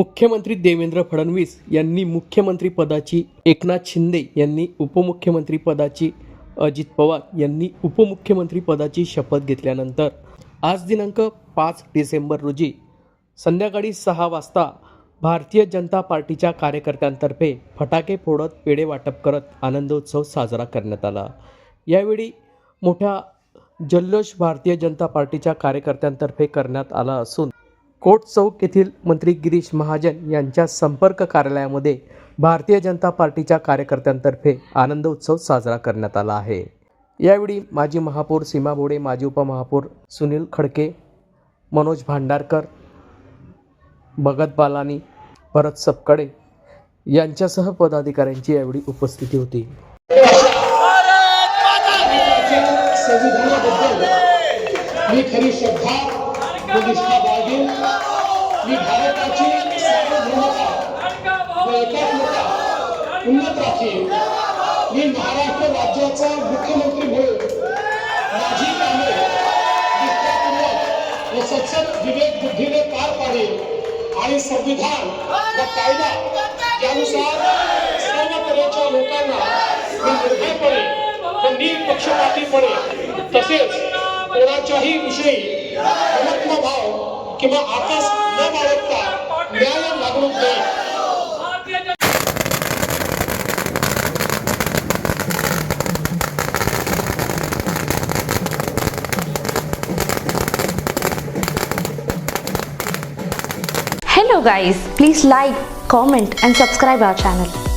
मुख्यमंत्री देवेंद्र फडणवीस यांनी मुख्यमंत्रीपदाची एकनाथ शिंदे यांनी उपमुख्यमंत्रीपदाची अजित पवार यांनी उपमुख्यमंत्रीपदाची शपथ घेतल्यानंतर आज दिनांक पाच डिसेंबर रोजी संध्याकाळी सहा वाजता भारतीय जनता पार्टीच्या कार्यकर्त्यांतर्फे फटाके फोडत पेढे वाटप करत आनंदोत्सव साजरा करण्यात आला. यावेळी मोठ्या जल्लोष भारतीय जनता पार्टीच्या कार्यकर्त्यांतर्फे करण्यात आला असून कोट चौक येथील मंत्री गिरीश महाजन यांच्या संपर्क कार्यालयामध्ये भारतीय जनता पार्टीच्या कार्यकर्त्यांतर्फे आनंद उत्सव साजरा करण्यात आला आहे. यावेळी माजी महापौर सीमा बोडे माजी उपमहापौर सुनील खडके मनोज भांडारकर भगत बालानी भरत सपकडे यांच्यासह पदाधिकाऱ्यांची यावेळी उपस्थिती होती. संविधानाबद्दल मी खरी श्रद्धा व मी भारताची सार्वभौमता व एकात्मता उन्नत राखीन मी महाराष्ट्र राज्याचा मुख्यमंत्री म्हणून माझी कामे निष्ठापूर्वक व सक्षम विवेक बुद्धीने पार पाडेन आणि संविधान व कायदा यानुसार सर्व तऱ्हेच्या लोकांना मी निर्भयपणे व निपक्षपातीपणे तसेच कोणाच्याही विषयी भाव किंवा आकाश न बाळगता न्याय वागणूक देईल Hello guys, please like, comment and subscribe our channel.